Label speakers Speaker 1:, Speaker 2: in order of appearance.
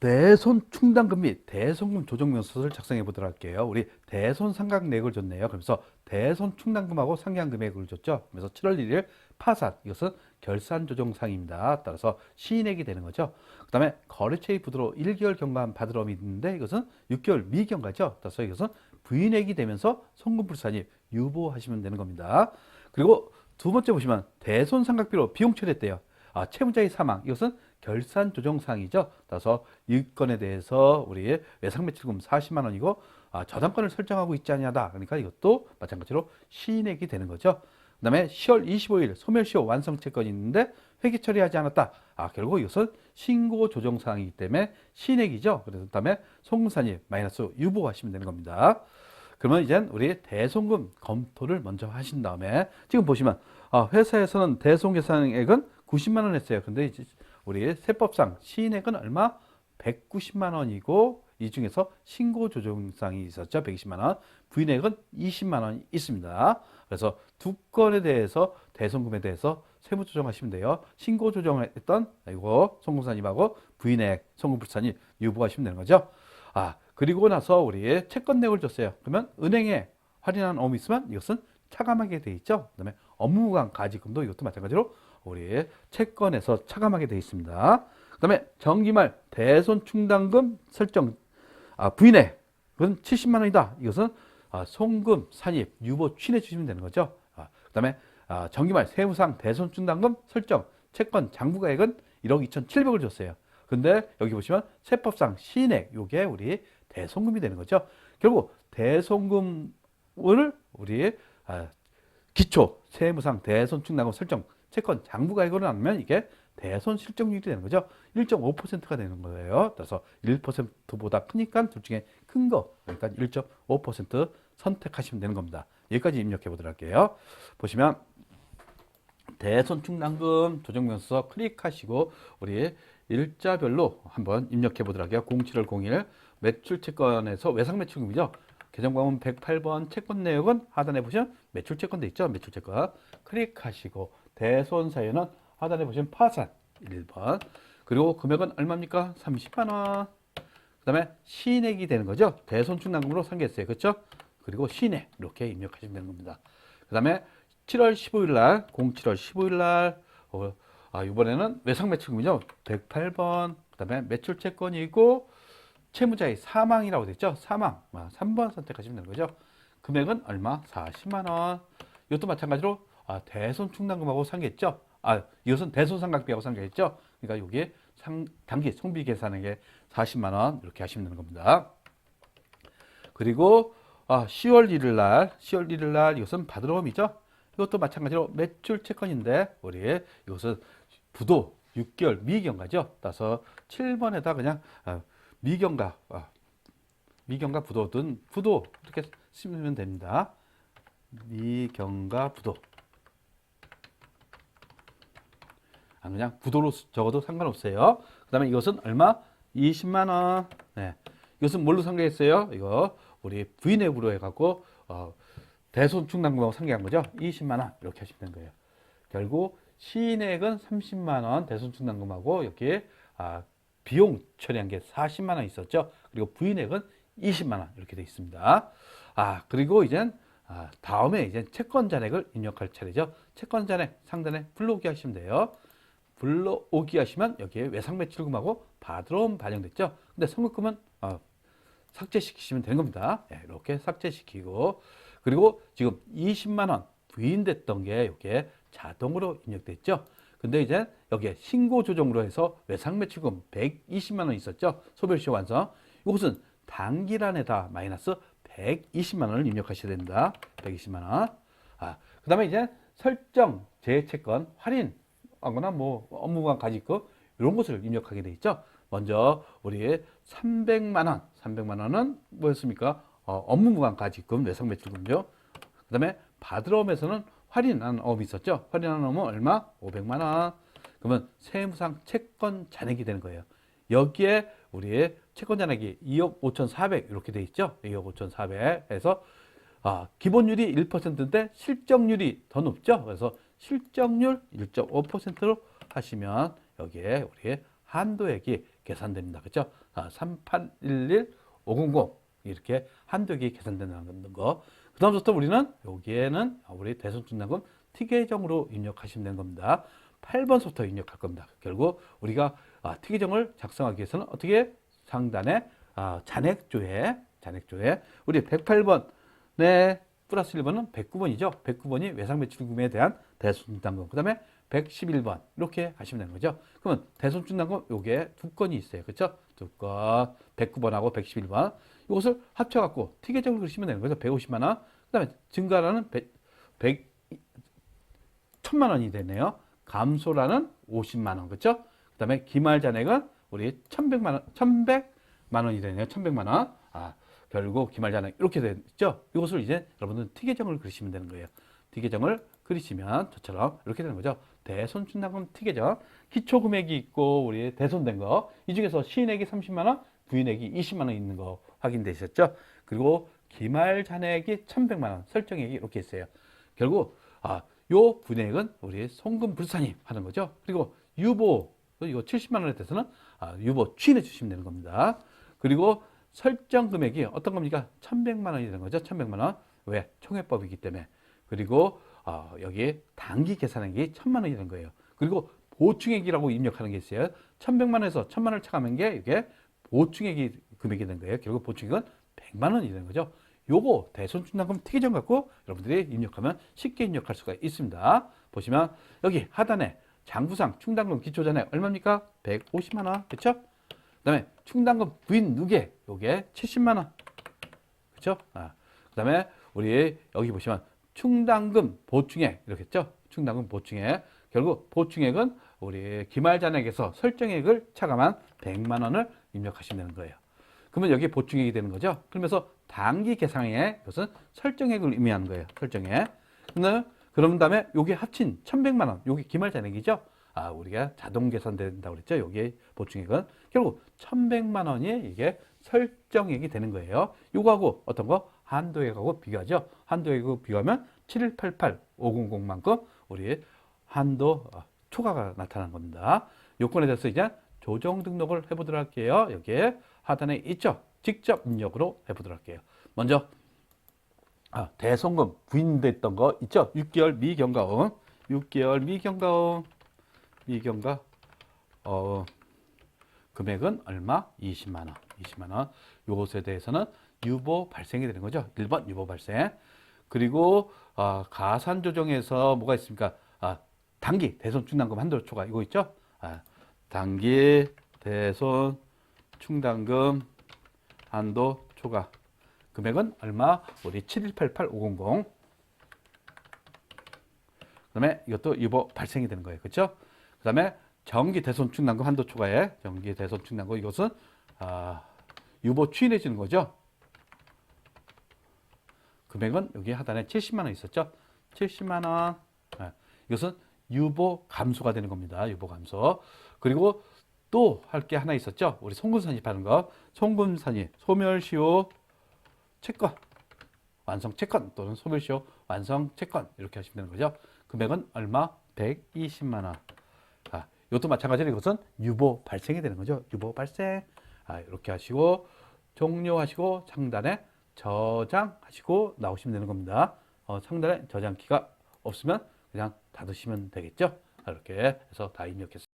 Speaker 1: 대손 충당금 및 대손금 조정 명서를 작성해 보도록 할게요. 우리 대손 상각 내역을 줬네요. 그래서 대손 충당금하고 상기한 금액을 줬죠. 그래서 7월 1일 파산 이것은 결산 조정 상입니다. 따라서 시인액이 되는 거죠. 그다음에 거래처의 부도로 1개월 경감 받으러이 있는데 이것은 6개월 미경과죠. 따라서 이것은 부인액이 되면서 송금불산이 유보하시면 되는 겁니다. 그리고 두 번째 보시면 대손 상각비로 비용 처리했대요. 아, 채무자의 사망 이것은 결산 조정 사항이죠. 따라서 이 건에 대해서 우리 외상 매출금 40만 원이고 아, 저당권을 설정하고 있지 않냐다. 그러니까 이것도 마찬가지로 시인액이 되는 거죠. 그 다음에 10월 25일 소멸시효 완성 채권이 있는데 회계 처리하지 않았다. 아, 결국 이것은 신고 조정 사항이기 때문에 시인액이죠. 그래서 그다음에 송금산이 마이너스 유보하시면 되는 겁니다. 그러면 이제 우리 대송금 검토를 먼저 하신 다음에 지금 보시면 아, 회사에서는 대송 계산액은 90만 원 했어요. 근데 이제 우리 세법상 시인액은 얼마? 190만 원이고 이 중에서 신고 조정상이 있었죠. 120만 원. 부인액은 20만 원이 있습니다. 그래서 두 건에 대해서 대송금에 대해서 세무 조정하시면 돼요. 신고 조정했던 이거 송금사님하고 부인액 송금불산이 유보하시면 되는 거죠. 아 그리고 나서 우리 채권 내역을 줬어요. 그러면 은행에 할인한 업무 있으면 이것은 차감하게 돼 있죠. 그다음에 업무관 가지금도 이것도 마찬가지로 우리 채권에서 차감하게 돼 있습니다. 그 다음에 정기말 대손 충당금 설정 아, 부인액은 70만 원이다. 이것은 아, 송금, 산입, 유보 취해 주시면 되는 거죠. 아, 그 다음에 아, 정기말 세무상 대손 충당금 설정 채권 장부가액은 1억 2천7백을 줬어요. 근데 여기 보시면 세법상 시인액 요게 우리 대송금이 되는 거죠. 결국 대송금을 우리 아, 기초 세무상 대손 충당금 설정 채권 장부가액으로 나누면 이게 대손 실적률이 되는 거죠. 1.5%가 되는 거예요. 따라서 1%보다 크니까 둘 중에 큰 거, 그러니까 1.5% 선택하시면 되는 겁니다. 여기까지 입력해 보도록 할게요. 보시면 대손 충당금 조정명서 클릭하시고 우리 일자별로 한번 입력해 보도록 할게요. 07월 01 매출 채권에서 외상 매출금이죠. 계정광은 108번 채권 내역은 하단에 보시면 매출 채권도 있죠. 매출 채권 클릭하시고 대손 사유는 하단에 보시면 파산 1번 그리고 금액은 얼마입니까? 30만 원. 그다음에 시인액이 되는 거죠. 대손충당금으로 상계했어요. 그렇죠? 그리고 시인액 이렇게 입력하시면 되는 겁니다. 그다음에 7월 15일 날 07월 15일 날 어, 아, 이번에는 외상 매출금이죠. 108번. 그다음에 매출 채권이고 채무자의 사망이라고 됐죠. 사망. 아, 3번 선택하시면 되는 거죠. 금액은 얼마? 40만 원. 이것도 마찬가지로 아, 대손 충당금하고 상계했죠. 아, 이것은 대손 상각비하고 상계했죠. 그러니까 여기에 상, 단기 송비 계산액에 40만 원 이렇게 하시면 되는 겁니다. 그리고 아, 10월 1일 날, 10월 1일 날 이것은 받으러옴이죠. 이것도 마찬가지로 매출 채권인데 우리 이것은 부도 6개월 미경가죠. 따라서 7번에다 그냥 아, 미경가, 아, 미경가 부도든 부도 이렇게 쓰면 됩니다. 미경가 부도. 아, 그냥 부도로 적어도 상관없어요. 그 다음에 이것은 얼마? 20만원. 네. 이것은 뭘로 상계했어요? 이거 우리 부인액으로 해갖고, 어, 대손 충당금하고 상계한 거죠. 20만원. 이렇게 하시면 되는 거예요. 결국 시인액은 30만원 대손 충당금하고 여기에 아, 비용 처리한 게 40만원 있었죠. 그리고 부인액은 20만원 이렇게 되어 있습니다. 아, 그리고 이제 아, 다음에 이제 채권 잔액을 입력할 차례죠. 채권 잔액 상단에 불러오기 하시면 돼요. 불러오기 하시면 여기에 외상 매출금하고 받으러온 반영됐죠. 근데 선급금은 어, 삭제시키시면 되는 겁니다. 네, 이렇게 삭제시키고 그리고 지금 20만 원 부인됐던 게 이게 자동으로 입력됐죠. 근데 이제 여기에 신고 조정으로 해서 외상 매출금 120만 원 있었죠. 소멸시 완성. 이것은 단기란에다 마이너스 120만 원을 입력하셔야 됩니다. 120만 원. 아, 그다음에 이제 설정 재채권 할인 하거나 뭐 업무관 가지급 이런 것을 입력하게 돼 있죠. 먼저 우리 300만 원, 300만 원은 뭐였습니까? 어, 업무관 가지급 외상 매출금이요. 그다음에 받으러움에서는 할인한 업이 있었죠. 할인한 업은 얼마? 500만 원. 그러면 세무상 채권 잔액이 되는 거예요. 여기에 우리의 채권 잔액이 2억 5,400 이렇게 돼 있죠. 2억 5,400 해서 아, 기본율이 1%인데 실적률이 더 높죠. 그래서 실적률 1.5%로 하시면 여기에 우리 한도액이 계산됩니다. 그렇죠? 아, 3811 500 이렇게 한도액이 계산된다는 거. 그 다음부터 우리는 여기에는 우리 대손충당금 티계정으로 입력하시면 되는 겁니다. 8번부터 입력할 겁니다. 결국 우리가 아, 티계정을 작성하기 위해서는 어떻게 상단에 아, 잔액조에 잔액조에 우리 108번 네 플러스 1번은 109번이죠. 109번이 외상 매출금에 대한 대손충당금. 그 다음에 111번 이렇게 하시면 되는 거죠. 그러면 대손충당금 요게 두 건이 있어요. 그렇죠? 두 건. 109번하고 111번. 이것을 합쳐 갖고 티계정을 그리시면 되는 거죠. 150만 원. 그다음에 증가라는 100, 100 천만 원이 되네요. 감소라는 50만 원. 그렇죠? 그다음에 기말 잔액은 우리 1100만 원 1100만 원이 되네요. 1100만 원. 아, 결국 기말 잔액 이렇게 됐죠? 이것을 이제 여러분들 티계정을 그리시면 되는 거예요. 티계정을 그리시면 저처럼 이렇게 되는 거죠. 대손충당금 티계정. 기초 금액이 있고 우리 대손된 거. 이 중에서 시인액이 30만 원, 부인액이 20만 원 있는 거 확인되셨죠? 그리고 기말 잔액이 1,100만 원, 설정액이 이렇게 있어요. 결국 아, 요 분액은 우리 송금 불산임 하는 거죠. 그리고 유보 이거 70만 원에 대해서는 아, 유보 취인해 주시면 되는 겁니다. 그리고 설정 금액이 어떤 겁니까? 1,100만 원이 되는 거죠. 1,100만 원. 왜? 총회법이기 때문에. 그리고 어, 여기 단기 계산액이 1,000만 원이 되는 거예요. 그리고 보충액이라고 입력하는 게 있어요. 1,100만 원에서 1,000만 원을 차감한 게 이게 보충액이 금액이 된 거예요. 결국 보충액은 100만 원이 되는 거죠. 요거 대손충당금 특이점 갖고 여러분들이 입력하면 쉽게 입력할 수가 있습니다. 보시면 여기 하단에 장부상 충당금 기초잔액 얼마입니까? 150만 원. 그렇죠? 그다음에 충당금 부인 누계 요게 70만 원. 그렇죠? 아. 그다음에 우리 여기 보시면 충당금 보충액 이렇게 했죠? 충당금 보충액. 결국 보충액은 우리 기말 잔액에서 설정액을 차감한 100만 원을 입력하시면 되는 거예요. 그러면 여기 보충액이 되는 거죠. 그러면서 단기 계상액 이것은 설정액을 의미하는 거예요. 설정액. 그런 다음에 여기 합친 1,100만 원. 여기 기말 잔액이죠. 아, 우리가 자동 계산된다고 그랬죠. 여기 보충액은 결국 1,100만 원이 이게 설정액이 되는 거예요. 요거하고 어떤 거 한도액하고 비교하죠. 한도액하고 비교하면 7188 500만큼 우리 한도 어, 초과가 나타난 겁니다. 요건에 대해서 이제 조정 등록을 해보도록 할게요. 여기에 하단에 있죠. 직접 입력으로 해보도록 할게요. 먼저 아, 대송금 부인됐던 거 있죠. 6개월 미경과음, 6개월 미경과음, 미경과 어, 금액은 얼마? 20만 원. 20만 원. 요것에 대해서는 유보 발생이 되는 거죠. 1번 유보 발생. 그리고 아, 가산 조정에서 뭐가 있습니까? 아, 단기 대손 충당금 한도 초과 이거 있죠? 아, 단기 대손 충당금 한도 초과 금액은 얼마? 우리 7188500 그다음에 이것도 유보 발생이 되는 거예요. 그렇죠? 그다음에 정기 대손 충당금 한도 초과에 정기 대손 충당금 이것은 아, 유보 추인해 주는 거죠. 금액은 여기 하단에 70만 원 있었죠. 70만 원. 네. 이것은 유보 감소가 되는 겁니다. 유보 감소. 그리고 또 할 게 하나 있었죠. 우리 송금산입하는 거. 송금산입 소멸시효 채권 완성 채권 또는 소멸시효 완성 채권 이렇게 하시면 되는 거죠. 금액은 얼마? 120만 원. 아, 이것도 마찬가지로 이것은 유보 발생이 되는 거죠. 유보 발생. 아, 이렇게 하시고 종료하시고 상단에 저장하시고 나오시면 되는 겁니다. 어, 상단에 저장키가 없으면 그냥 닫으시면 되겠죠. 이렇게 해서 다 입력했습니다.